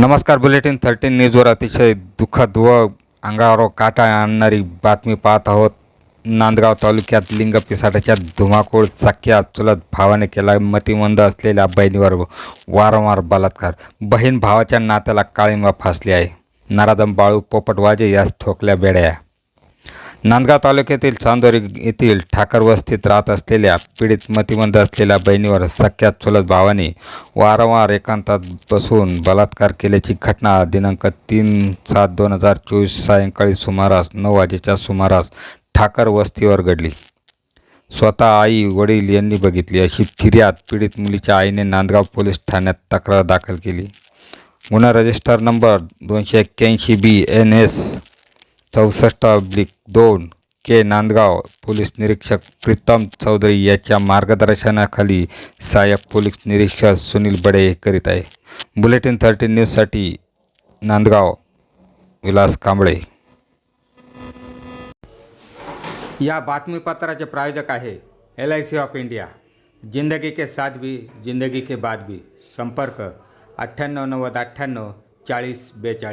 नमस्कार bulletin thirteen न्यूजवर अतिशय दुःखद व अंगावर काटा आणणारी बातमी पाहत आहोत. नांदगाव तालुक्यात लिंग पिसाटाच्या धुमाकूळ सख्या चुलत भावाने केला मतिमंद असलेल्या बहिणीवर वारंवार बलात्कार. बहीण भावाच्या नात्याला काळिंबा फासली आहे. नरादम बाळू पोपटवाजे यास ठोकल्या बेड्या. नांदगाव तालुक्यातील चांदोरी येथील ठाकर वस्तीत राहत असलेल्या पीडित मतिमंद असलेल्या बहिणीवर सख्यात चुलत भावाने वारंवार एकांतात बसून बलात्कार केल्याची घटना दिनांक तीन सात दोन हजार चोवीस सायंकाळी सुमारास नऊ वाजेच्या सुमारास ठाकर वस्तीवर घडली. स्वतः आई वडील यांनी बघितली अशी फिर्याद पीडित मुलीच्या आईने नांदगाव पोलीस ठाण्यात तक्रार दाखल केली. गुन्हा रजिस्टर नंबर दोनशे एक्क्याऐंशी बी एन एस चौसष्ट अब्लिक दोन के नांदगाव पोलीस निरीक्षक प्रीतम चौधरी याच्या मार्गदर्शनाखाली सहाय्यक पोलीस निरीक्षक सुनील बडे करीत आहे. बुलेटिन थर्टीन न्यूजसाठी नांदगाव विलास कांबळे. या बातमीपत्राचे प्रायोजक आहे L I C of India. जिंदगी के साथ भी जिंदगी के बाद भी. संपर्क अठ्ठ्याण्णव नव्वद अठ्ठ्याण्णव चाळीस बेचाळीस.